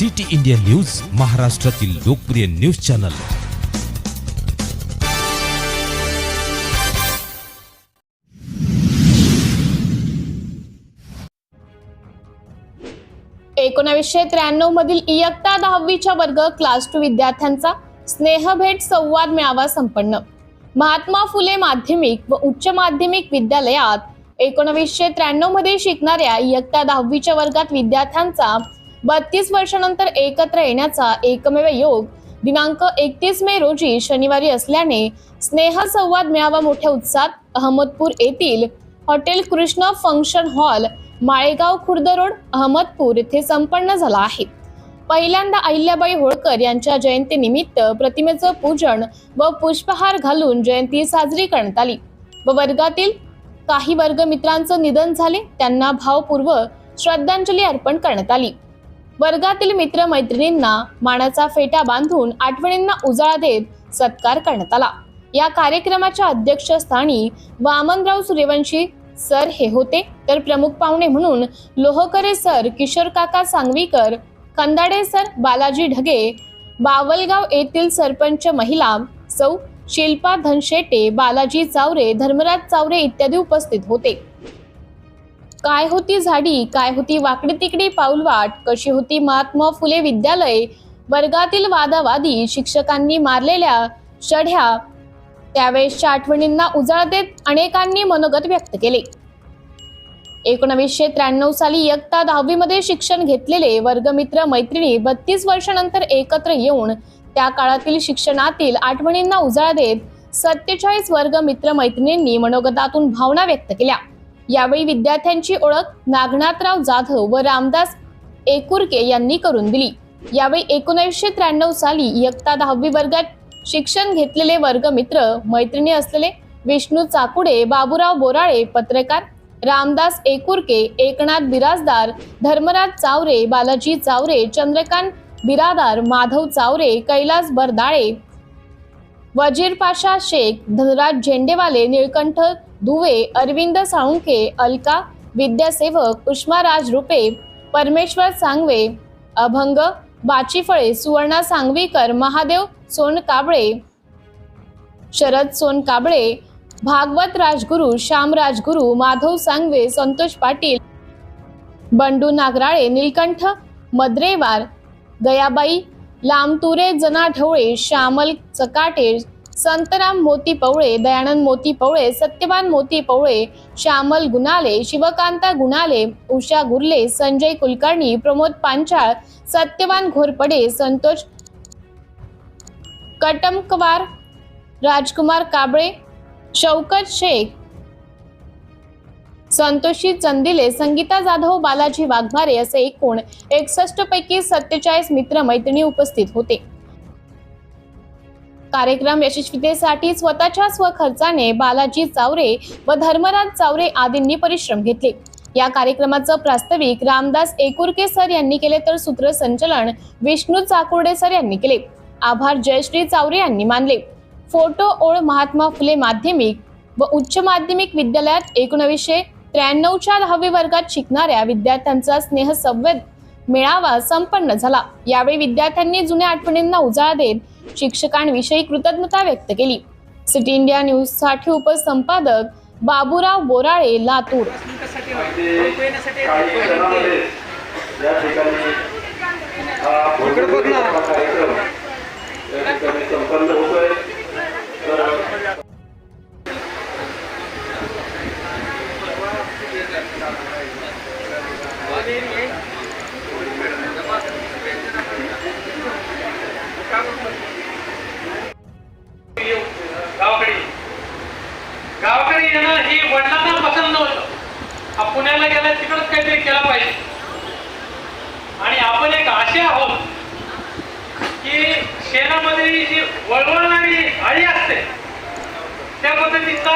City India news महाराष्ट्रातील लोकप्रिय news channel. एकोणावीसशे त्र्याण्णव मधील इयत्ता दहावीच्या वर्ग क्लास टू विद्यार्थ्यांचा स्नेहभेट संवाद मेळावा संपन्न. महात्मा फुले माध्यमिक व उच्च माध्यमिक विद्यालयात एकोणावीसशे त्र्याण्णवमध्ये शिकणाऱ्या इयत्ता दहावीच्या वर्गात विद्यार्थ्यांचा बत्तीस वर्षानंतर एकत्र येण्याचा एकमेव योग दिनांक एकतीस मे रोजी शनिवारी असल्याने स्नेह संवाद मेळावा मोठ्या उत्साहात अहमदपूर येथील hotel Krishna function hall Malegaon Khurd road Ahmadpur येथे संपन्न झाला आहे. पहिल्यांदा अहिल्याबाई होळकर यांच्या जयंतीनिमित्त प्रतिमेचं पूजन व पुष्पहार घालून जयंती साजरी करण्यात आली. व वर्गातील काही वर्ग मित्रांचं निधन झाले त्यांना भावपूर्व श्रद्धांजली अर्पण करण्यात आली. वर्गातील मित्र मैत्रिणींना मानाचा फेटा बांधून आठवणींना उजाळा देत सत्कार करण्यात आला. या कार्यक्रमाच्या अध्यक्षस्थानी वामनराव सूर्यवंशी सर हे होते. तर प्रमुख पाहुणे म्हणून लोहकरे सर किशोर काका सांगवीकर कंदाडे सर बालाजी ढगे बावलगाव येथील सरपंच महिला सौ शिल्पा धनशेटे बालाजी चावरे धर्मराज चावरे इत्यादी उपस्थित होते. काय होती झाडी काय होती वाकडी तिकडी पाऊलवाट कशी होती महात्मा फुले विद्यालय वर्गातील वादावादी शिक्षकांनी मारलेल्या चढ्या त्यावेळेसच्या आठवणींना उजाळ देत अनेकांनी मनोगत व्यक्त केले. एकोणवीसशे त्र्याण्णव साली इयत्ता दहावी मध्ये शिक्षण घेतलेले वर्गमित्र मैत्रिणी बत्तीस वर्षानंतर एकत्र येऊन त्या काळातील शिक्षणातील आठवणींना उजाळा देत सत्तेचाळीस वर्ग मित्र मैत्रिणींनी मनोगतातून भावना व्यक्त केल्या. यावेळी विद्यार्थ्यांची ओळख नागनाथराव जाधव व रामदास एकुरके यांनी करून दिली. यावेळी एकोणीसशे त्र्याण्णव साली इयत्ता दहावी वर्गात शिक्षण घेतलेले वर्गमित्र मैत्रिणी असलेले विष्णू चाकुडे बाबूराव बोराळे पत्रकार रामदास एकुरके एकनाथ बिराजदार धर्मराज चावरे बालाजी चावरे चंद्रकांत बिरादार माधव चावरे कैलास बरदाळे वजीर पाशा शेख धनराज झेंडेवाले निळकंठ दुवे अरविंद साळुंके अलका विद्यासेवक उष्माराज रुपे परमेश्वर सांगवे अभंग बाचीफळे सुवर्णा सांगवीकर महादेव सोनकाबळे शरद सोनकाबळे भागवत राजगुरू श्याम राजगुरू माधव सांगवे संतोष पाटील बंडू नागराळे नीलकंठ मद्रेवार गयाबाई लांबतुरे जना ढवळे श्यामल चकाटे संतराम मोती पवळे दयानंद मोती पवळे सत्यवान मोती पवळे श्यामल गुणाले शिवकांता गुणाले उषा गुर्ले संजय कुलकर्णी प्रमोद पांचाळ सत्यवान घोरपडे संतोष कटमकवार राजकुमार काबळे शौकत शेख संतोषी चंदिले संगीता जाधव बालाजी वाघमारे असे एकूण एकसष्ट पैकी सत्तेचाळीस मित्र मैत्रिणी उपस्थित होते. कार्यक्रम यशस्वीतेसाठी स्वतःच्या स्वखर्चाने बालाजी चावरे व धर्मराज चावरे आदींनी परिश्रम घेतले. या कार्यक्रमाचं प्रास्ताविक रामदास एकुरके सर यांनी केले तर सूत्रसंचलन विष्णू चाकुर्डे सर यांनी केले. आभार जयश्री चावरे यांनी मानले. फोटो ओळ महात्मा फुले माध्यमिक व उच्च माध्यमिक विद्यालयात एकोणवीसशे त्र्याण्णवच्या दहावी वर्गात शिकणाऱ्या विद्यार्थ्यांचा स्नेह संवेद मेळावा संपन्न झाला. यावेळी विद्यार्थ्यांनी जुन्या आठवणींना उजाळा देत शिक्षकांविषयी कृतज्ञता व्यक्त केली. सिटी इंडिया न्यूजसाठी उपसंपादक बाबूराव बोराळे लातूर. या ठिकाणी गावाकडे येणं ही वडिलांना पसंत नव्हतं. पुण्याला गेला तिकडच काहीतरी केला पाहिजे. आणि आपण एक असे आहोत की शेणामध्ये जी वळवळणारी अळी असते त्या पद्धतीचा